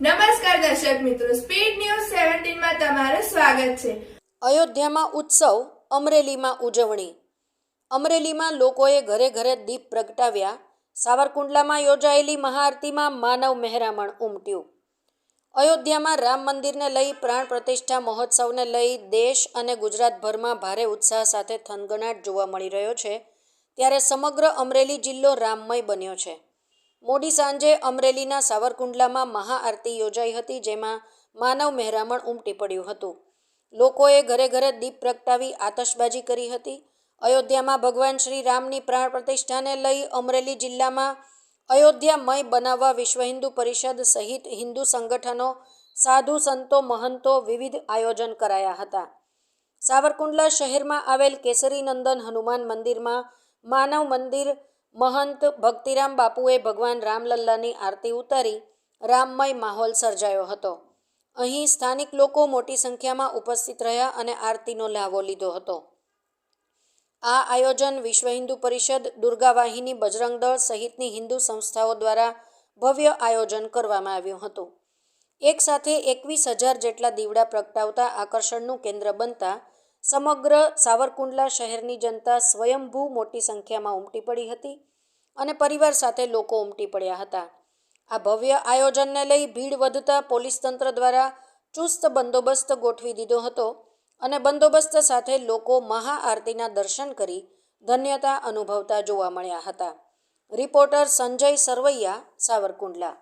નમસ્કાર દર્શક મિત્રો સ્પીડ ન્યૂઝ સેવન્ટીનમાં તમારું સ્વાગત છે. અયોધ્યામાં ઉત્સવ, અમરેલીમાં ઉજવણી. અમરેલીમાં લોકોએ ઘરે ઘરે દીપ પ્રગટાવ્યા. સાવરકુંડલામાં યોજાયેલી મહાઆરતીમાં માનવ મહેરામણ ઉમટ્યું. અયોધ્યામાં રામ મંદિરને લઈ પ્રાણ પ્રતિષ્ઠા મહોત્સવને લઈ દેશ અને ગુજરાતભરમાં ભારે ઉત્સાહ સાથે થનગનાટ જોવા મળી રહ્યો છે, ત્યારે સમગ્ર અમરેલી જિલ્લો રામમય બન્યો છે. મોડી સાંજે અમરેલીના સાવરકુંડલામાં મહાઆરતી યોજાઈ હતી, જેમાં માનવ મહેરામણ ઉમટી પડ્યું હતું. લોકોએ ઘરે ઘરે દીપ પ્રગટાવી આતશબાજી કરી હતી. અયોધ્યામાં ભગવાન શ્રી રામની પ્રાણ પ્રતિષ્ઠાને લઈ અમરેલી જિલ્લામાં અયોધ્યામય બનાવવા વિશ્વ હિન્દુ પરિષદ સહિત હિન્દુ સંગઠનો, સાધુ સંતો, મહંતો વિવિધ આયોજન કરાયા હતા. સાવરકુંડલા શહેરમાં આવેલ કેસરી નંદન હનુમાન મંદિરમાં માનવ મંદિર મહંત ભક્તિરામ બાપુએ ભગવાન રામલલ્લાની આરતી ઉતારી રામમય માહોલ સર્જાયો હતો. અહીં સ્થાનિક લોકો મોટી સંખ્યામાં ઉપસ્થિત રહ્યા અને આરતીનો લાવો લીધો હતો. આ આયોજન વિશ્વ હિન્દુ પરિષદ, દુર્ગા વાહિની, બજરંગ દળ સહિતની હિન્દુ સંસ્થાઓ દ્વારા ભવ્ય આયોજન કરવામાં આવ્યું હતું. એક સાથે એકવીસ હજાર જેટલા દીવડા પ્રગટાવતા આકર્ષણનું કેન્દ્ર બનતા સમગ્ર સાવરકુંડલા શહેરની જનતા સ્વયંભૂ મોટી સંખ્યામાં ઉમટી પડી હતી અને પરિવાર સાથે લોકો ઉમટી પડ્યા હતા. આ ભવ્ય આયોજનને લઈ ભીડ વધતા પોલીસ તંત્ર દ્વારા ચુસ્ત બંદોબસ્ત ગોઠવી દીધો હતો અને બંદોબસ્ત સાથે લોકો મહાઆરતીના દર્શન કરી ધન્યતા અનુભવતા જોવા મળ્યા હતા. રિપોર્ટર સંજય સરવૈયા, સાવરકુંડલા.